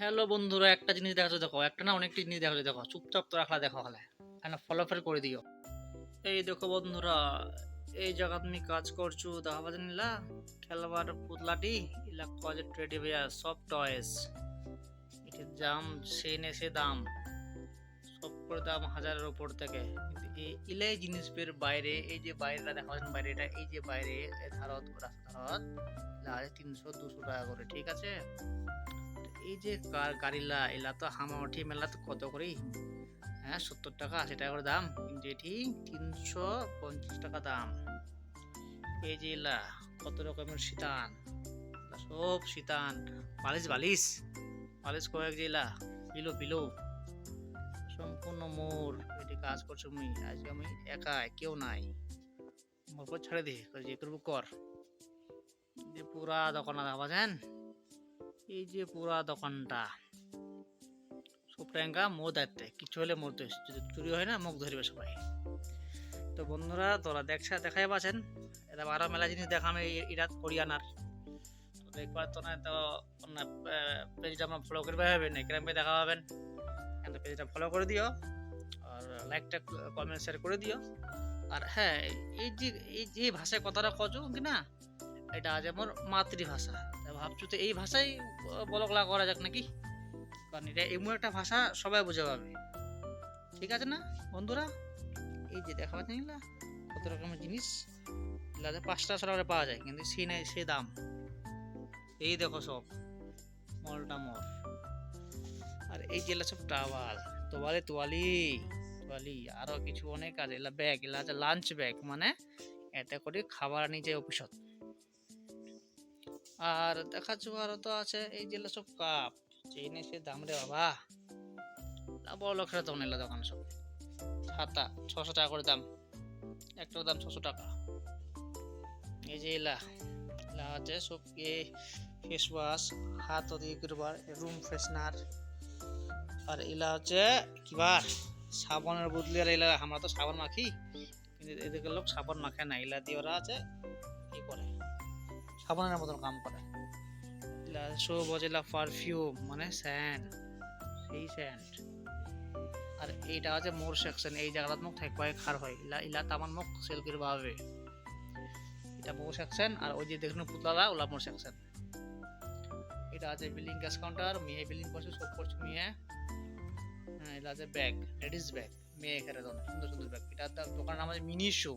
Hello বন্ধুরা, একটা জিনিস দেখাচ্ছ দেখো, একটা না অনেকটি জিনিস দেখাচ্ছ দেখো, চুপচাপ তো রাখলা দেখো হলে হ্যাঁ ফলোফেল করে দিও। এই দেখো বন্ধুরা, এই জায়গা তুমি কাজ করছ দেখা বাজে নিলা খেলবার পুতলাটি ইলা কজে ট্রেডি ভাইয়া সব টয়েস এটির দাম সে সে দাম, সব করে দাম হাজারের উপর থেকে। কিন্তু এই জিনিসের বাইরে, এই যে বাইরেটা দেখা পাচ্ছেন বাইরে, এটা এই যে বাইরে ধারত রাস্তা ধারত তিনশো দুশো টাকা করে, ঠিক আছে? এই যে কার গাড়িলা, এলা তো হামাউঠি মেলা তো কত করেই হ্যাঁ সত্তর টাকা, আশি টাকা করে দাম। কিন্তু এটি তিনশো পঞ্চাশ টাকা দাম। এই যে এলা, কত রকমের শীতান? সব শীতান। বালিশ বালিশ। বালিশ কয়েক এলা পিলো পিলো সম্পূর্ণ মোর। এটি কাজ করছ মুই আজকে আমি একাই, কেউ নাই। মোর পর ছেড়ে দে যে করব কর। যে পুরা দোকানটা দেখা পাচ্ছেন এই যে পুরা দোকানটা। সুপ্রাঙ্গা মোর দায়িত্বে কিছু হলে মোর দোষ যদি চুরি হয় না, মুখ ধরবে সবাই। তো বন্ধুরা, তোরা দেখছা দেখাই পাচ্ছেন। এটা আরও মেলা জিনিস দেখাম এটা হরিয়ানার। তো দেখবার তো না, তো পেজটা আমরা ফলো করবে না কিরম দেখা পাবেন। কিন্তু পেজটা ফলো করে দিও, আর লাইকটা কমেন্ট শেয়ার করে দিও। আর হ্যাঁ এই যে এই যে ভাষায় কথাটা কছো কি না? এটা আজ আমার মাতৃভাষা। ভাবছ তো এই ভাষাই বলকলা করা যাক নাকি? কারণ এটা এমন একটা ভাষা সবাই বুঝে পাবে। ঠিক আছে না, বন্ধুরা? এই যে দেখা পাচ্ছেন এগুলা কত রকমের জিনিস। এগুলা পাঁচটা ছটা করে পাওয়া যায়, কিন্তু সে নেই, সে দাম। এই দেখো সব, মলটা মল। আর এই যে সব টাওয়াল, তোয়ালে তোয়ালি তোয়ালি, আরও কিছু অনেক আছে। এগুলা ব্যাগ এগুলা আছে লাঞ্চ ব্যাগ মানে এতে করে খাবার নিয়ে যায় অফিসত। আর দেখাচ্ছ আরও তো আছে, এই যে সব কাপ। সে দাম রে বাবা। বড় লোকের তো নিল দোকান সব। ছাতা ছশো টাকা করে দাম। একটার দাম ছশো টাকা। এই যে এলা এলা আছে সব এ ফেস ওয়াশ হাত দিয়ে করবার রুম ফ্রেশনার আর এলা হচ্ছে কিবার সাবানের বদলে, আর এলা, আমরা তো সাবান মাখি। কিন্তু এদিকে লোক সাবান মাখে না, এলা দিয়ে ওরা আছে কি করে? সাবানের মতন কাম করে। এলা সব বজেলা পারফিউম মানে স্যান্ড, সেই স্যান্ড। আর এইটা আছে মোর সেকশন, এই জায়গাটা মোক থাকবাই খার হয়। ইলা ইলা তামান মুখ সেল করবা হবে এটা মোর সেকশন, আর ওই যে দেখুন পুতলালা ওলা মোর সেকশন। এটা আছে বিলিং ক্যাশ কাউন্টার, মেয়ে বিলিং করছে সব করছে মেয়ে। হ্যাঁ এটা আছে ব্যাগ, লেডিস ব্যাগ, মেয়ে এখানে সুন্দর সুন্দর ব্যাগ। এটা দোকানের নাম আছে মিনি শো।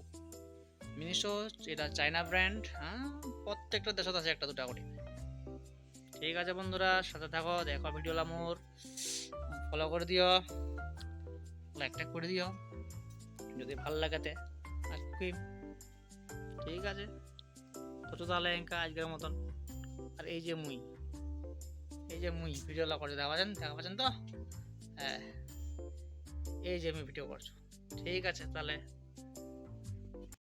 মিনি শো এটা চায়না ব্র্যান্ড হ্যাঁ প্রত্যেকটা দেশত আছে একটা দুটা করে। ঠিক আছে বন্ধুরা, সাথে থাকো, দেখো ভিডিও মোর। ফলো করে দিও লাইকটা করে দিও, যদি ভালো লাগাতে আর ঠিক আছে, তো তাহলে এঙ্কা আজকের মতন। আর এই যে মুই, এই যে মুই ভিডিওটা করে দেখা পাচ্ছেন? দেখা পাচ্ছেন তো? হ্যাঁ এই যে আমি ভিডিও করছ। ঠিক আছে, তাহলে